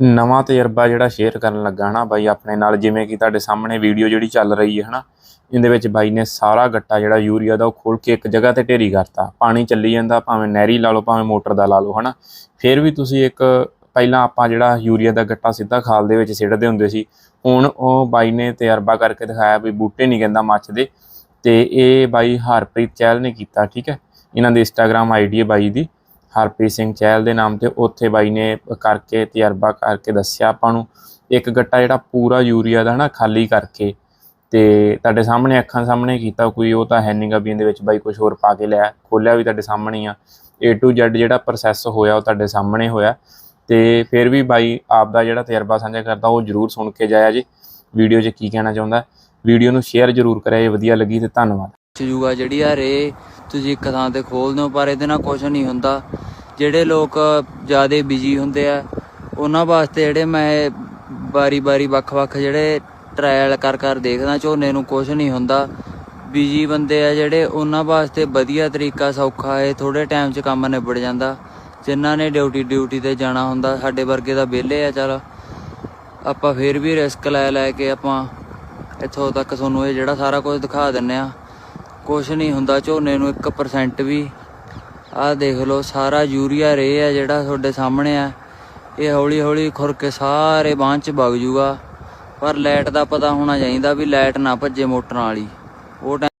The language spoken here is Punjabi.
ਨਵਾਂ ਤਜਰਬਾ ਜਿਹੜਾ ਸ਼ੇਅਰ ਕਰਨ ਲੱਗਾ ਹਨਾ ਬਾਈ ਆਪਣੇ ਨਾਲ, ਜਿਵੇਂ ਕਿ ਤੁਹਾਡੇ ਸਾਹਮਣੇ ਵੀਡੀਓ ਜਿਹੜੀ ਚੱਲ ਰਹੀ ਹੈ ਹਨਾ, ਇਹਦੇ ਵਿੱਚ ਬਾਈ ਨੇ ਸਾਰਾ ਗੱਟਾ ਜਿਹੜਾ ਯੂਰੀਆ ਦਾ ਉਹ ਖੋਲ ਕੇ ਇੱਕ ਜਗ੍ਹਾ ਤੇ ਢੇਰੀ ਕਰਤਾ। ਪਾਣੀ ਚੱਲੀ ਜਾਂਦਾ, ਭਾਵੇਂ ਨਹਿਰੀ ਲਾ ਲਓ, ਭਾਵੇਂ ਮੋਟਰ ਦਾ ਲਾ ਲਓ ਹਨਾ। ਫਿਰ ਵੀ ਤੁਸੀਂ ਇੱਕ ਪਹਿਲਾਂ ਆਪਾਂ ਜਿਹੜਾ ਯੂਰੀਆ ਦਾ ਗੱਟਾ ਸਿੱਧਾ ਖਾਲ ਦੇ ਵਿੱਚ ਸਿੱਟਦੇ ਹੁੰਦੇ ਸੀ, ਹੁਣ ਉਹ ਬਾਈ ਨੇ ਤਜਰਬਾ ਕਰਕੇ ਦਿਖਾਇਆ ਵੀ ਬੂਟੇ ਨਹੀਂ ਕਹਿੰਦਾ ਮੱਚਦੇ ਤੇ ਇਹ ਬਾਈ ਹਰਪ੍ਰੀਤ ਚਹਿਲ ਨੇ ਕੀਤਾ, ਠੀਕ ਹੈ? ਇਹਨਾਂ ਦੀ ਇੰਸਟਾਗ੍ਰam ਆਈਡੀ ਹੈ ਬਾਈ ਦੀ। ਹਰਪ੍ਰੀਤ ਸਿੰਘ ਚਹਿਲ ਦੇ ਨਾਮ ਤੇ ਉੱਥੇ ਬਾਈ ਨੇ ਕਰਕੇ ਤਜਰਬਾ ਕਰਕੇ ਦੱਸਿਆ ਆਪਾਂ ਨੂੰ, ਇੱਕ ਗੱਟਾ ਜਿਹੜਾ ਪੂਰਾ ਯੂਰੀਆ ਦਾ ਨਾ ਖਾਲੀ ਕਰਕੇ ਤੇ ਤੁਹਾਡੇ ਸਾਹਮਣੇ ਅੱਖਾਂ ਸਾਹਮਣੇ ਕੀਤਾ ਕੋਈ, ਉਹ ਤਾਂ ਹੈ ਨਹੀਂਗਾ ਵੀ ਇਹਦੇ ਵਿੱਚ ਬਾਈ ਕੁਝ ਹੋਰ ਪਾ ਕੇ ਲਿਆ ਖੋਲਿਆ ਵੀ ਤੁਹਾਡੇ ਸਾਹਮਣੇ ਆ। A to Z ਜਿਹੜਾ ਪ੍ਰੋਸੈਸ ਹੋਇਆ ਉਹ ਤੁਹਾਡੇ ਸਾਹਮਣੇ ਹੋਇਆ ਤੇ ਫਿਰ ਵੀ ਬਾਈ ਆਪ ਦਾ ਜਿਹੜਾ ਤਜਰਬਾ ਸਾਂਝਾ ਕਰਦਾ ਉਹ ਜਰੂਰ ਸੁਣ ਕੇ ਜਾਇਆ ਜੀ। ਵੀਡੀਓ 'ਚ ਕੀ ਕਹਿਣਾ ਚਾਹੁੰਦਾ, ਵੀਡੀਓ ਨੂੰ ਸ਼ੇਅਰ ਜਰੂਰ ਕਰਿਆ ਜੇ ਵਧੀਆ ਲੱਗੀ ਤੇ ਧੰਨਵਾਦ। ਜੂਗਾ ਜਿਹੜੀ ਆ ਰੇ ਤੁਸੀਂ ਇੱਕ ਥਾਂ ਤੇ ਖੋਲਦੇ ਹੋ ਪਰ ਇਹਦੇ ਨਾਲ ਕੁਝ ਨਹੀਂ ਹੁੰਦਾ। ਜਿਹੜੇ ਲੋਕ ਜ਼ਿਆਦਾ ਬਿਜ਼ੀ ਹੁੰਦੇ ਆ, ਉਹਨਾਂ ਵਾਸਤੇ ਜਿਹੜੇ ਮੈਂ ਬਾਰੀ-ਬਾਰੀ ਵੱਖ-ਵੱਖ ਜਿਹੜੇ ਟ੍ਰਾਇਲ ਕਰ ਕਰ ਦੇਖਦਾ, ਝੋਨੇ ਨੂੰ ਕੁਝ ਨਹੀਂ ਹੁੰਦਾ। ਬਿਜ਼ੀ ਬੰਦੇ ਆ ਜਿਹੜੇ, ਉਹਨਾਂ ਵਾਸਤੇ ਵਧੀਆ ਤਰੀਕਾ ਸੌਖਾ ਹੈ ਥੋੜੇ ਟਾਈਮ 'ਚ ਕੰਮ ਨਿਬੜ ਜਾਂਦਾ। ਜਿਨ੍ਹਾਂ ਨੇ ਡਿਊਟੀ ਡਿਊਟੀ ਤੇ ਜਾਣਾ ਹੁੰਦਾ, ਸਾਡੇ ਵਰਗੇ ਦਾ ਵਿਹਲੇ ਆ, ਚਲ। ਆਪਾਂ ਫੇਰ ਵੀ ਰਿਸਕ ਲੈ ਲੈ ਕੇ ਆਪਾਂ ਇੱਥੋਂ ਤੱਕ ਤੁਹਾਨੂੰ ਇਹ ਜਿਹੜਾ ਸਾਰਾ ਕੁਝ ਦਿਖਾ ਦਿੰਨੇ ਆ। ਕੁਝ ਨਹੀਂ ਹੁੰਦਾ, ਝੋਨੇ ਨੂੰ 1% ਵੀ। ਆਹ ਦੇਖ ਲਓ, ਸਾਰਾ ਯੂਰੀਆ ਰੇ ਆ ਜਿਹੜਾ ਤੁਹਾਡੇ ਸਾਹਮਣੇ ਆ। ਇਹ ਹੌਲੀ ਹੌਲੀ ਖੁਰ ਕੇ ਸਾਰੇ ਬਾਂਹ ਚ ਵਗ ਜੂਗਾ। ਪਰ ਲਾਈਟ ਦਾ ਪਤਾ ਹੋਣਾ ਚਾਹੀਦਾ ਵੀ ਲਾਈਟ ਨਾ ਭੱਜੇ ਮੋਟਰਾਂ ਵਾਲੀ। ਉਹ ਟਾਈਮ